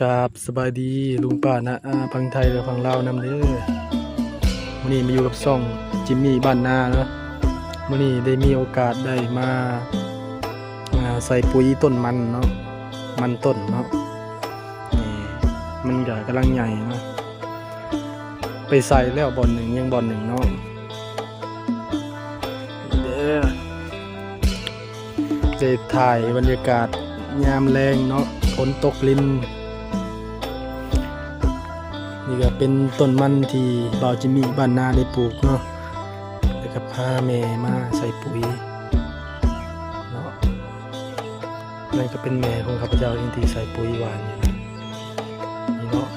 กราบสบายดีลุงป้านะอาพังไทยและพังลาวนำเด้อวันนี้มาอยู่กับซ่องจิมมี่บ้านนาเนาะวันนี้ได้มีโอกาสได้มาาใส่ปุ๋ยต้นมันเนาะมันต้นเนาะนี่มันก็กำลังใหญ่เนาะไปใส่แล้วบอลหนึ่งยังบอลหนึ่งเนาะเด้อจะถ่ายบรรยากาศยามแรงเนาะฝนตกลิน นี่ก็เป็นต้นมันที่บ่าวจิมีบ้านนาได้ปลูกเนาะแล้วก็พาแม่มาใส่ปุ๋ยเนาะนั่นก็เป็นแม่ของข้าพเจ้าเองที่ใส่ปุ๋ยหวานอยู่นี่เนาะ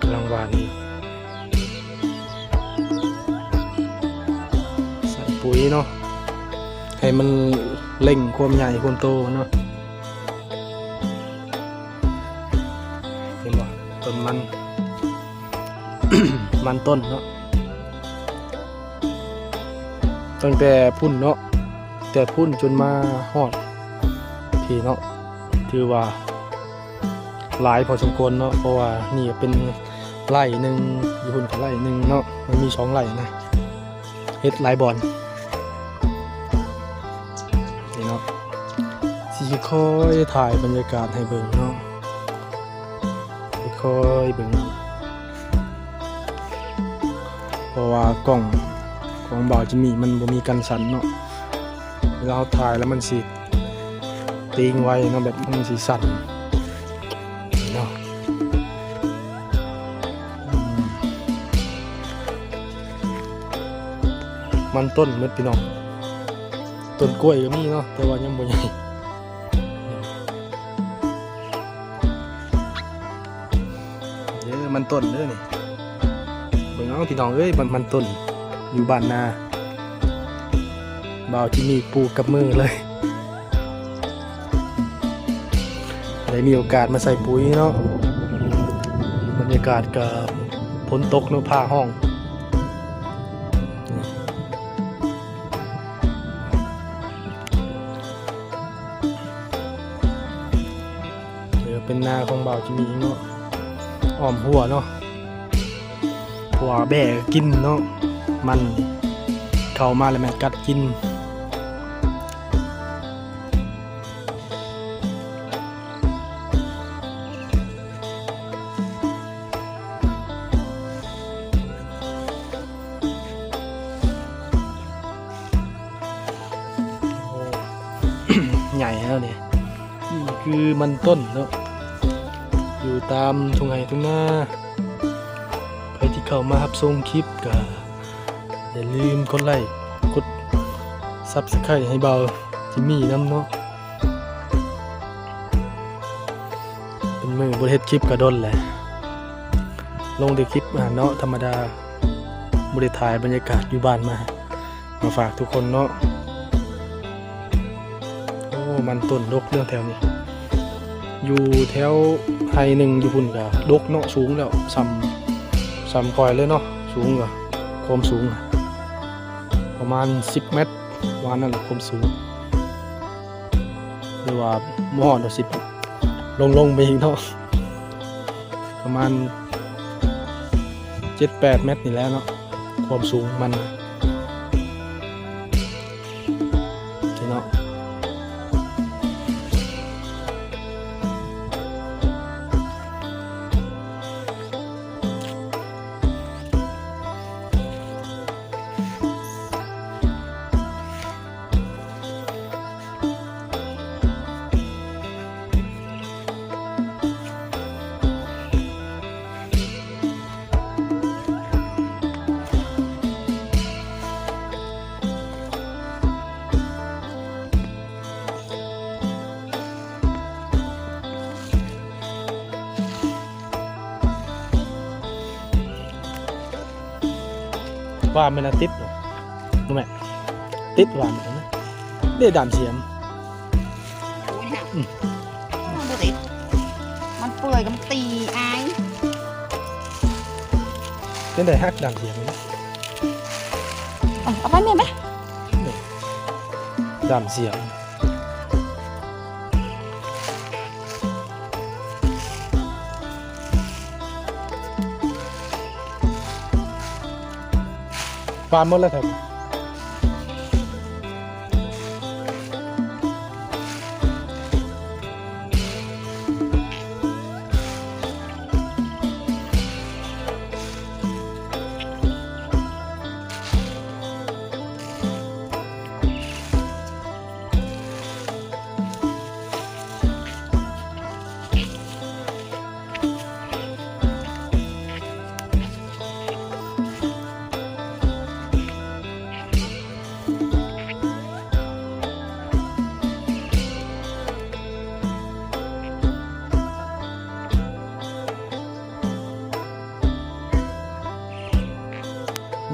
กำลังหวานอยู่ใส่ปุ๋ยเนาะให้มันเร่งความใหญ่ความโตเนาะเห็นบ่ต้นมัน มันต้นเนาะตั้งแต่พุ่นเนาะแต่พุ่นจนมาฮอดพี่เนาะถือว่าหลายพอสมควรเนาะเพราะว่านี่เป็นไร่หนึ่งอยู่พุ่นกับไร่หนึ่งเนาะมันมีสองไร่นะเฮ็ดหลายบอนนี่เนาะสีค่อยถ่ายบรรยากาศให้เบิ่งเนาะค่อยเบิ่ง เพราะว่ากล้องของบ่าวจะมีมันบ่มีกันสั่นเนาะเวลาเราถ่ายแล้วมันสิตีงไว้เนาะแบบมันสิสั่นเนาะมันต้นม็ดพี่น้องต้นกล้วยก็มีเนาะแต่ว่ายังบ่ใหญ่เด้อมันต้นเด้อนี่ เบิ่งเอาพี่น้องเอ้ยมันมันต้นอยู่บ้านนาบ่าวที่มีปลูกกับมือเลยได้มีโอกาสมาใส่ปุ๋ยเนาะบรรยากาศกับฝนตกเนาะผ้าห้องเดี๋ยวเป็นนาของบ่าวที่มีเนาะอ้อมหัวเนาะ หัวแบกกินเนาะมันเข้ามาแล้วแม่นกัดกินใหญ่แล้วเนี่ยนี่คือมันต้นเนาะอยู่ตามทุ่งไห่ทุ่งนา เข้ามารับชมคลิปก็อย่าลืมกดไลค์กดซับสไครต์ให้เบาจิมมี่น้ำเนาะเป็นมือบริเฮ็ดคลิปกระดนแหละ ลงในคลิปอ่าเนาะธรรมดาบริถ่ายบรรยากาศอยู่บ้านมา มาฝากทุกคนเนาะโอ้มันต้นดกเรื่องแถวนี้ อยู่แถวไฮหนึ่งอยู่พุ่นกับดกเนาะสูงแล้วซ้ำ สามคอยเลยเนาะสูงกว่าความสูงอะประมาณ 10 เมตรวานนั่นแหละความสูงหรือว่าหมอดสิบลงลงไปอีกเนาะประมาณ 7-8 เมตรนี่แล้วเนาะความสูงมันนะ ว่ามันน่ะติดเหรอรู้ไหมติดว่ามันนะเด้ดามเสียมโอ้ยฮะอืมมันบ่ติดมันเปื่อยกับมันตีอายเป็นได้ฮักดามเสียมนะเอาเอาไปแม่ไหมดามเสียม ฟา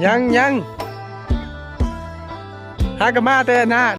ยังยังหากนมาแต่หน้า